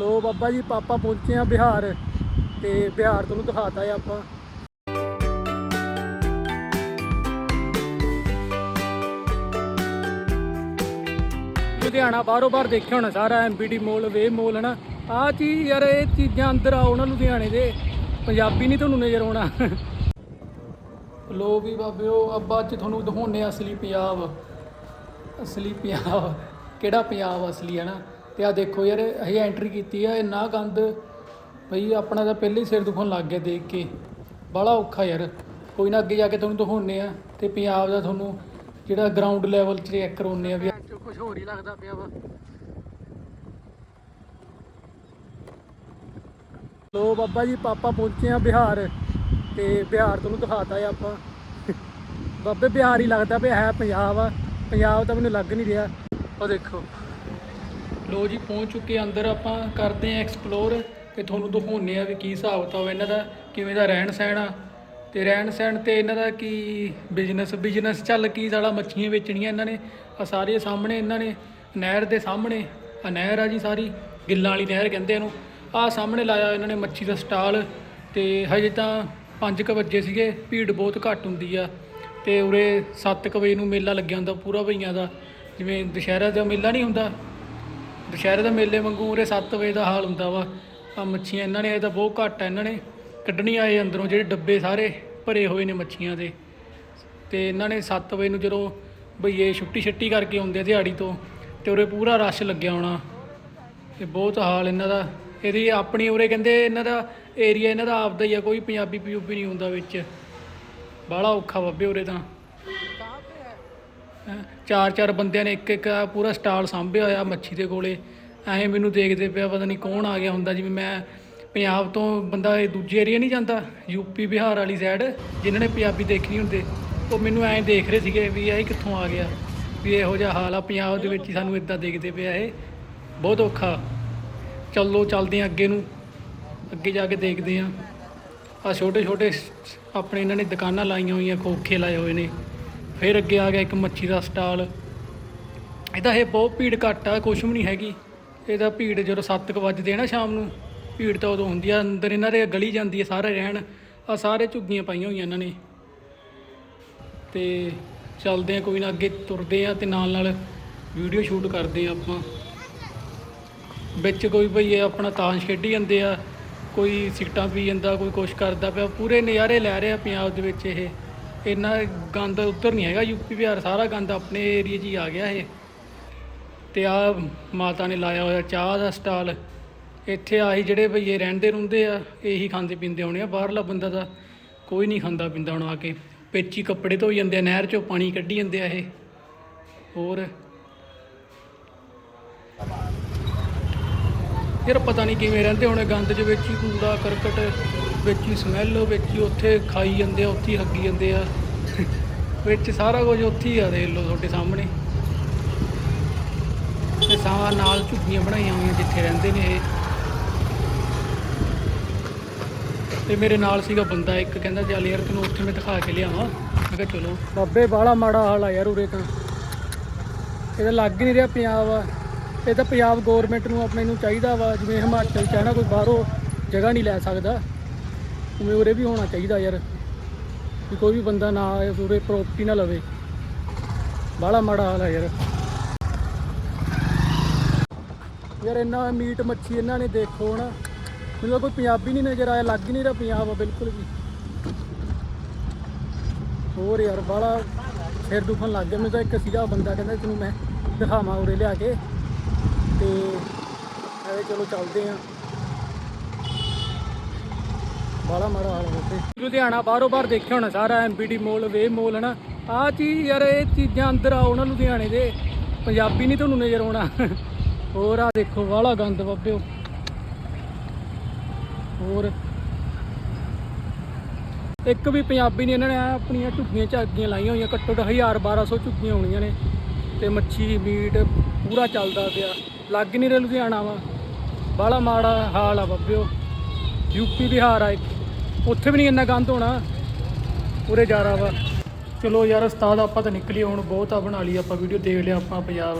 ਲੋ ਬਾਬਾ ਜੀ ਪਾਪਾ ਪਹੁੰਚੇ ਆ ਬਿਹਾਰ ਤੇ ਬਿਹਾਰ ਤੁਹਾਨੂੰ ਦਿਖਾਤਾ ਹੈ ਆਪਾਂ। ਲੁਧਿਆਣਾ ਬਾਹਰੋਂ ਬਾਹਰ ਦੇਖਿਆ ਹੋਣਾ ਸਾਰਾ ਐਮਪੀਡੀ ਮੋਲ ਵੇ ਮੋਲ ਹਨਾ? ਆਹ ਚੀਜ਼ ਯਾਰ, ਇਹ ਚੀਜ਼ਾਂ ਅੰਦਰ ਆਉ ਨਾ ਲੁਧਿਆਣੇ ਦੇ, ਪੰਜਾਬੀ ਨਹੀਂ ਤੁਹਾਨੂੰ ਨਜ਼ਰ ਆਉਣਾ। ਲੋ ਵੀ ਬਾਬਿਓ ਅੱਬਾ ਅੱਜ ਤੁਹਾਨੂੰ ਦਿਖਾਉਣੇ ਅਸਲੀ ਪੰਜਾਬ ਅਸਲੀ ਪੰਜਾਬ ਕਿਹੜਾ ਪੰਜਾਬ ਅਸਲੀ ਹੈ ਨਾ ਤੇ ਆ ਦੇਖੋ ਯਾਰ ਅਸੀਂ ਐਂਟਰੀ ਕੀਤੀ ਆ ਇੰਨਾ ਗੰਦ। ਭਈ ਆਪਣਾ ਤਾਂ ਪਹਿਲੇ ਹੀ ਸਿਰ ਦੁਖਣ ਲੱਗ ਗਿਆ ਦੇਖ ਕੇ। ਬੜਾ ਔਖਾ ਯਾਰ। ਕੋਈ ਨਾ ਅੱਗੇ ਜਾ ਕੇ ਤੁਹਾਨੂੰ ਦਿਖਾਉਣੇ ਆ ਤੇ ਪੰਜਾਬ ਦਾ ਤੁਹਾਨੂੰ ਜਿਹੜਾ ਗਰਾਊਂਡ ਲੈਵਲ 'ਚ ਚੈੱਕ ਕਰਾਉਣੇ ਆ ਵੀ ਕੁਝ ਹੋਰ ਹੀ ਲੱਗਦਾ ਪਿਆ ਵਾ। ਲੋ ਬਾਬਾ ਜੀ ਪਾਪਾ ਪਹੁੰਚੇ ਆ ਬਿਹਾਰ ਤੇ ਬਿਹਾਰ ਤੁਹਾਨੂੰ ਦਿਖਾਤਾ ਹੈ ਆਪਾਂ। ਬਾਬੇ ਬਿਹਾਰ ਹੀ ਲੱਗਦਾ ਪਿਆ ਹੈ ਪੰਜਾਬ। ਆ ਪੰਜਾਬ ਤਾਂ ਮੈਨੂੰ ਲੱਗ ਨਹੀਂ ਰਿਹਾ। ਉਹ ਦੇਖੋ। ਲੋ ਜੀ, ਪਹੁੰਚ ਚੁੱਕੇ ਅੰਦਰ ਆਪਾਂ ਕਰਦੇ ਆ ਐਕਸਪਲੋਰ ਤੇ ਤੁਹਾਨੂੰ ਦਿਖਾਉਂਦੇ ਆ ਵੀ ਕੀ ਹਿਸਾਬ ਕਿਤਾਬ ਇਹਨਾਂ ਦਾ, ਕਿਵੇਂ ਦਾ ਰਹਿਣ ਸਹਿਣ ਆ। ਤੇ ਰਹਿਣ ਸਹਿਣ ਤੇ ਇਹਨਾਂ ਦਾ ਕੀ ਬਿਜ਼ਨਸ ਬਿਜ਼ਨਸ ਚੱਲ ਕੀ ਸਾਲਾ, ਮੱਛੀਆਂ ਵੇਚਣੀਆਂ ਇਹਨਾਂ ਨੇ ਆ ਸਾਰੇ ਸਾਹਮਣੇ ਇਹਨਾਂ ਨੇ, ਨਹਿਰ ਦੇ ਸਾਹਮਣੇ ਆ ਨਹਿਰ ਆ ਜੀ ਸਾਰੀ, ਗਿੱਲਾਂ ਵਾਲੀ ਨਹਿਰ ਕਹਿੰਦੇ ਇਹਨੂੰ ਆ ਸਾਹਮਣੇ ਲਾਇਆ ਇਹਨਾਂ ਨੇ ਮੱਛੀ ਦਾ ਸਟਾਲ, ਤੇ ਹਜੇ ਤਾਂ 5 ਵਜੇ ਸੀਗੇ, ਭੀੜ ਬਹੁਤ ਘੱਟ ਹੁੰਦੀ ਆ। ਤੇ ਉਰੇ 7 ਵਜੇ ਨੂੰ ਮੇਲਾ ਲੱਗਿਆ ਹੁੰਦਾ, ਪੂਰਾ ਭਈਆਂ ਦਾ, ਜਿਵੇਂ ਦੁਸ਼ਹਿਰਾ ਦਾ ਮੇਲਾ ਨਹੀਂ ਹੁੰਦਾ ਦੁਸ਼ਹਿਰੇ ਦੇ ਮੇਲੇ ਵਾਂਗੂ ਉਰੇ 7 ਵਜੇ ਦਾ ਹਾਲ ਹੁੰਦਾ ਵਾ। ਆ ਮੱਛੀਆਂ ਇਹਨਾਂ ਨੇ ਇਹ ਤਾਂ ਬਹੁਤ ਘੱਟ ਆ ਇਹਨਾਂ ਨੇ। ਕੱਢਣੀਆਂ ਆਏ ਅੰਦਰੋਂ ਜਿਹੜੇ ਡੱਬੇ ਸਾਰੇ ਭਰੇ ਹੋਏ ਨੇ ਮੱਛੀਆਂ ਦੇ। ਤੇ ਇਹਨਾਂ ਨੇ 7 ਵਜੇ ਨੂੰ ਜਦੋਂ ਬਈਏ ਛੁੱਟੀ ਛੱਟੀ ਕਰਕੇ ਆਉਂਦੇ ਆ ਦਿਹਾੜੀ ਤੋਂ, ਤੇ ਉਰੇ ਪੂਰਾ ਰਸ਼ ਲੱਗਿਆ ਹੋਣਾ। ਤੇ ਬਹੁਤ ਹਾਲ ਇਹਨਾਂ ਦਾ। ਇਹਦੀ ਆਪਣੀ ਉਰੇ ਕਹਿੰਦੇ ਇਹਨਾਂ ਦਾ ਏਰੀਆ ਇਹਨਾਂ ਦਾ ਆਪਦਾ ਹੀ ਆ, ਕੋਈ ਪੰਜਾਬੀ ਪਿਊਬੀ ਨਹੀਂ ਹੁੰਦਾ ਵਿੱਚ। ਬਾਹਲਾ ਔਖਾ ਬੱਬੇ ਉਰੇ ਤਾਂ। ਚਾਰ ਚਾਰ ਬੰਦਿਆਂ ਨੇ ਇੱਕ ਇੱਕ ਪੂਰਾ ਸਟਾਲ ਸਾਂਭਿਆ ਹੋਇਆ ਮੱਛੀ ਦੇ ਕੋਲੇ। ਐਂ ਮੈਨੂੰ ਦੇਖਦੇ ਪਿਆ ਪਤਾ ਨਹੀਂ ਕੌਣ ਆ ਗਿਆ ਹੁੰਦਾ, ਜਿਵੇਂ ਮੈਂ ਪੰਜਾਬ ਤੋਂ ਬੰਦਾ ਇਹ ਦੂਜੇ ਏਰੀਆ ਨਹੀਂ ਜਾਂਦਾ ਯੂਪੀ ਬਿਹਾਰ ਵਾਲੀ ਸਾਈਡ ਜਿਨ੍ਹਾਂ ਨੇ ਪੰਜਾਬੀ ਦੇਖਣੀ ਹੁੰਦੇ। ਉਹ ਮੈਨੂੰ ਐਂ ਦੇਖ ਰਹੇ ਸੀਗੇ ਵੀ ਇਹ ਕਿੱਥੋਂ ਆ ਗਿਆ, ਵੀ ਇਹੋ ਜਿਹਾ ਹਾਲ ਆ ਪੰਜਾਬ ਦੇ ਵਿੱਚ ਹੀ ਸਾਨੂੰ ਇਦਾਂ ਦੇਖਦੇ ਪਿਆ ਇਹ। ਬਹੁਤ ਔਖਾ। ਚੱਲੋ, ਚੱਲਦੇ ਹਾਂ ਅੱਗੇ ਨੂੰ। ਅੱਗੇ ਜਾ ਕੇ ਦੇਖਦੇ ਹਾਂ। ਆ ਛੋਟੇ ਛੋਟੇ ਆਪਣੇ ਇਹਨਾਂ ਨੇ ਦੁਕਾਨਾਂ ਲਾਈਆਂ ਹੋਈਆਂ, ਖੋਖੇ ਲਾਏ ਹੋਏ ਨੇ। ਫਿਰ ਅੱਗੇ ਆ ਗਿਆ ਇੱਕ ਮੱਛੀ ਦਾ ਸਟਾਲ। ਇਹਦਾ ਇਹ ਬਹੁਤ ਭੀੜ ਘੱਟ ਆ, ਕੁਛ ਵੀ ਨਹੀਂ ਹੈਗੀ। ਇਹਦਾ ਭੀੜ ਜਦੋਂ 7 ਵਜੇ ਨਾ ਸ਼ਾਮ ਨੂੰ, ਭੀੜ ਤਾਂ ਉਦੋਂ ਹੁੰਦੀ ਆ, ਅੰਦਰ ਇਹਨਾਂ ਦੇ ਗਲੀ ਜਾਂਦੀ ਹੈ ਸਾਰੇ ਰਹਿਣ। ਆ ਸਾਰੇ ਝੁੱਗੀਆਂ ਪਾਈਆਂ ਹੋਈਆਂ ਇਹਨਾਂ ਨੇ। ਤੇ ਚੱਲਦੇ ਆ, ਕੋਈ ਨਾ ਅੱਗੇ ਤੁਰਦੇ ਆ ਤੇ ਨਾਲ ਨਾਲ ਵੀਡੀਓ ਸ਼ੂਟ ਕਰਦੇ ਆ ਆਪਾਂ। ਵਿੱਚ ਕੋਈ ਭਈਏ ਆਪਣਾ ਤਾਸ਼ ਖੇਡੀ ਜਾਂਦੇ ਆ, ਕੋਈ ਸਿਗਟਾਂ ਪੀ ਜਾਂਦਾ, ਕੋਈ ਕੁਛ ਕਰਦਾ ਪਿਆ। ਪੂਰੇ ਨਜ਼ਾਰੇ ਲੈ ਰਿਹਾ ਪੰਜਾਬ ਦੇ ਵਿੱਚ ਇਹ। ਇੰਨਾ ਗੰਦ ਉੱਧਰ ਨਹੀਂ ਹੈਗਾ ਯੂਪੀ ਬਿਹਾਰ ਸਾਰਾ ਗੰਦ ਆਪਣੇ ਏਰੀਆ 'ਚ ਹੀ ਆ ਗਿਆ ਇਹ। ਤੇ ਆ ਮਾਤਾ ਨੇ ਲਾਇਆ ਹੋਇਆ ਚਾਹ ਦਾ ਸਟਾਲ। ਇੱਥੇ ਆਹੀ ਜਿਹੜੇ ਭਈਏ ਰਹਿੰਦੇ ਰਹਿੰਦੇ ਆ, ਇਹੀ ਖਾਂਦੇ ਪੀਂਦੇ ਹੋਣੇ ਆ, ਬਾਹਰਲਾ ਬੰਦਾ ਦਾ ਕੋਈ ਨਹੀਂ ਖਾਂਦਾ ਪੀਂਦਾ ਹੁਣ ਆ ਕੇ। ਪੇਚੀ ਕੱਪੜੇ ਧੋਈ ਜਾਂਦੇ ਆ, ਨਹਿਰ 'ਚੋਂ ਪਾਣੀ ਕੱਢੀ ਜਾਂਦੇ ਆ ਇਹ। ਹੋਰ? ਯਾਰ ਪਤਾ ਨਹੀਂ ਕਿਵੇਂ ਰਹਿੰਦੇ ਹੋਣੇ, ਗੰਦ ਦੇ ਵਿੱਚ ਹੀ ਕੂੜਾ, ਕਰਕਟ। ਵਿੱਚ ਹੀ ਸਮੈਲ ਵਿੱਚ ਹੀ ਉੱਥੇ ਖਾਈ ਜਾਂਦੇ ਆ, ਉੱਥੇ ਹੀ ਹੱਗੀ ਜਾਂਦੇ ਆ। ਵਿੱਚ ਸਾਰਾ ਕੁਝ ਉੱਥੇ ਹੀ ਆ, ਦੇਖ ਲਓ ਤੁਹਾਡੇ ਸਾਹਮਣੇ। ਤੇ ਸਾਹ ਨਾਲ ਝੁੱਗੀਆਂ ਬਣਾਈਆਂ ਹੋਈਆਂ ਜਿੱਥੇ ਰਹਿੰਦੇ ਨੇ ਇਹ। ਤੇ ਮੇਰੇ ਨਾਲ ਸੀਗਾ ਬੰਦਾ, ਇੱਕ ਕਹਿੰਦਾ, ਚੱਲ ਯਾਰ ਤੈਨੂੰ ਉੱਥੇ ਮੈਂ ਦਿਖਾ ਕੇ ਲਿਆਵਾਂ। ਮੈਂ ਕਿਹਾ, ਚਲੋ। ਬਾਬੇ ਬਾਲਾ ਮਾੜਾ ਹਾਲ ਆ ਯਾਰ ਉਰੇ ਤਾਂ। ਇਹਦਾ ਲੱਗ ਹੀ ਨਹੀਂ ਰਿਹਾ ਪੰਜਾਬ ਆ। ਇਹ ਤਾਂ ਪੰਜਾਬ ਗਵਰਨਮੈਂਟ ਨੂੰ ਆਪਣੇ ਨੂੰ ਚਾਹੀਦਾ ਵਾ, ਜਿਵੇਂ ਹਿਮਾਚਲ ਚ ਹੈ ਨਾ, ਕੋਈ ਬਾਹਰੋਂ ਜਗ੍ਹਾ ਨਹੀਂ ਲੈ ਸਕਦਾ। ਉਵੇਂ ਉਰੇ ਵੀ ਹੋਣਾ ਚਾਹੀਦਾ ਯਾਰ, ਵੀ ਕੋਈ ਵੀ ਬੰਦਾ ਨਾ ਆਏ, ਉਰੇ ਪ੍ਰੋਪਰਟੀ ਨਾ ਲਵੇ। ਬਾਹਲਾ ਮਾੜਾ ਹਾਲ ਹੈ ਯਾਰ। ਯਾਰ ਇੰਨਾ ਮੀਟ ਮੱਛੀ ਇਹਨਾਂ ਨੇ ਦੇਖੋ ਨਾ ਮੈਨੂੰ ਕੋਈ ਪੰਜਾਬੀ ਨਹੀਂ ਨਜ਼ਰ ਆਇਆ ਲੱਗ ਹੀ ਨਹੀਂ ਰਿਹਾ ਪੰਜਾਬ, ਆ ਬਿਲਕੁਲ ਵੀ। ਹੋਰ ਯਾਰ ਬਾਹਲਾ ਸਿਰ ਦੁਖਣ ਲੱਗ ਗਿਆ। ਮੈਨੂੰ ਤਾਂ ਇੱਕ ਸੀਗਾ ਬੰਦਾ ਕਹਿੰਦਾ ਤੈਨੂੰ ਮੈਂ ਦਿਖਾਵਾਂ ਉਰੇ ਲਿਆ ਕੇ। ਤੇ ਐਵੇਂ ਚਲੋ ਚੱਲਦੇ ਆਂ। ਬਾਲਾ ਮਾੜਾ ਹਾਲ ਹੋ ਤੇ ਲੁਧਿਆਣਾ ਬਾਹਰੋਂ ਬਾਹਰ ਦੇਖਿਆ ਹੋਣਾ ਸਾਰਾ ਐਮਪੀਡੀ ਮੋਲ ਵੇ ਮੋਲ ਹਨਾ। ਆਹ ਚੀਜ਼ ਯਾਰ, ਇਹ ਚੀਜ਼ਾਂ ਅੰਦਰ ਆਉ ਨਾ ਲੁਧਿਆਣੇ ਦੇ। ਪੰਜਾਬੀ ਨਹੀਂ ਤੁਹਾਨੂੰ ਨਜ਼ਰ ਆਉਣਾ। ਹੋਰ ਆ ਦੇਖੋ ਬਾਹਲਾ ਗੰਦ ਬੱਬਿਓ। ਹੋਰ। ਇੱਕ ਵੀ ਪੰਜਾਬੀ ਨਹੀਂ ਇਹਨਾਂ ਨੇ ਆਪਣੀਆਂ ਝੁੱਗੀਆਂ ਝਾਗੀਆਂ ਲਾਈਆਂ ਹੋਈਆਂ, ਘੱਟੋ ਘੱਟ 1000 1200 ਝੁੱਗੀਆਂ ਹੋਣੀਆਂ ਨੇ। ਤੇ ਮੱਛੀ ਮੀਟ ਪੂਰਾ ਚੱਲਦਾ ਪਿਆ। ਲੱਗ ਨਹੀਂ ਰਿਹਾ ਲੁਧਿਆਣਾ ਵਾ। ਬਾਹਲਾ ਮਾੜਾ ਹਾਲ ਆ ਬੱਬਿਓ। ਯੂਪੀ ਬਿਹਾਰ ਆ ਇੱਕ। ਉੱਥੇ ਵੀ ਨਹੀਂ ਇੰਨਾ ਗੰਦ ਹੋਣਾ। ਪੂਰੇ ਜਾਰਾ ਵਾ। ਚਲੋ ਯਾਰ ਉਸਤਾਦ, ਆਪਾਂ ਤਾਂ ਨਿਕਲੀ ਹੁਣ। ਬਹੁਤ ਆ, ਬਣਾ ਲਈ ਆਪਾਂ ਵੀਡੀਓ, ਦੇਖ ਲਿਆ ਆਪਾਂ ਪੰਜਾਬ।